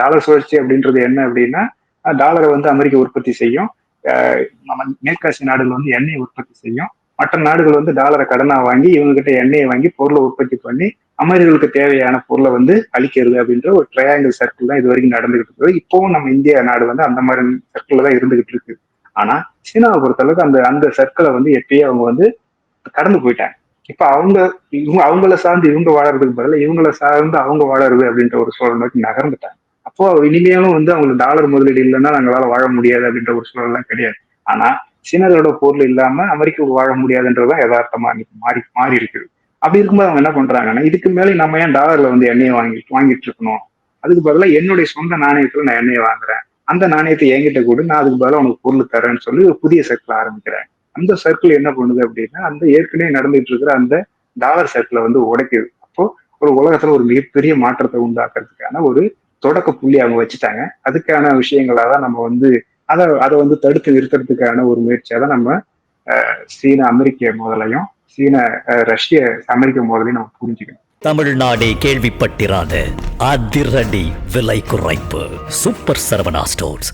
Dollar சுழற்சி அப்படின்றது என்ன அப்படின்னா டாலரை வந்து அமெரிக்கா உற்பத்தி செய்யும். நம்ம மேற்காசிய நாடுகள் வந்து எண்ணெய் உற்பத்தி செய்யும். மற்ற நாடுகள் வந்து டாலரை கடனாக வாங்கி இவங்க கிட்ட எண்ணெயை வாங்கி பொருளை உற்பத்தி பண்ணி அமெரிக்கர்களுக்கு தேவையான பொருளை வந்து அளிக்கிறது அப்படின்ற ஒரு ட்ரையாங்கிள் சர்க்கிள் தான் இது வரைக்கும் நடந்துகிட்டு இருக்குது. இப்போவும் நம்ம இந்திய நாடு வந்து அந்த மாதிரி சர்க்கிள் தான் இருந்துகிட்டு இருக்கு. ஆனா சீனாவை பொறுத்தளவுக்கு அந்த அந்த சர்க்கிளை வந்து எப்பயே அவங்க வந்து கடந்து போயிட்டாங்க. இப்ப அவங்க இவங்க அவங்கள சார்ந்து இவங்க வாழறதுக்கு பதிலாக இவங்கள சார்ந்து அவங்க வாழறது அப்படின்ற ஒரு சூழல் நோக்கி நகர்ந்துட்டாங்க. அப்போ இனிமேலும் வந்து அவங்களுக்கு டாலர் முதலீடு இல்லைன்னா நாங்களால வாழ முடியாது அப்படின்ற ஒரு சூழல்லாம் கிடையாது. ஆனா சீனர்களோட பொருள் இல்லாம அமெரிக்காவுக்கு வாழ முடியாதுன்றதுதான் யதார்த்தமா மாறி மாறி இருக்குது அப்படி இருக்கும்போது அவங்க என்ன பண்றாங்கன்னா இதுக்கு மேலே நம்ம ஏன் டாலர்ல வந்து எண்ணெயை வாங்கி வாங்கிட்டு இருக்கணும்? அதுக்கு பதிலாக என்னுடைய சொந்த நாணயத்துல நான் எண்ணெயை வாங்குறேன். அந்த நாணயத்தை என்கிட்ட கூட நான் அதுக்கு பதிலாக உனக்கு பொருள் தரேன்னு சொல்லி ஒரு புதிய சர்க்கிள் ஆரம்பிக்கிறேன். அந்த சர்க்கிள் என்ன பண்ணுது அப்படின்னா அந்த ஏற்கனவே நடந்துட்டு இருக்கிற அந்த டாலர் சர்க்கிளை வந்து உடைக்குது. அப்போ ஒரு உலகத்துல ஒரு மிகப்பெரிய மாற்றத்தை உண்டாக்குறதுக்கான ஒரு தொடக்க புள்ளி அவங்க வச்சுட்டாங்க. அதுக்கான விஷயங்களா தான் நம்ம வந்து அதை அதை வந்து தடுத்து நிறுத்துறதுக்கான ஒரு முயற்சியா தான் நம்ம சீன அமெரிக்க முதலையும் சீன ரஷ்ய அமெரிக்க முதலையும் நம்ம புரிஞ்சுக்கணும். தமிழ்நாடே கேள்விப்பட்டிராத அதிரடி விலை குறைப்பு. Super Saravana stores.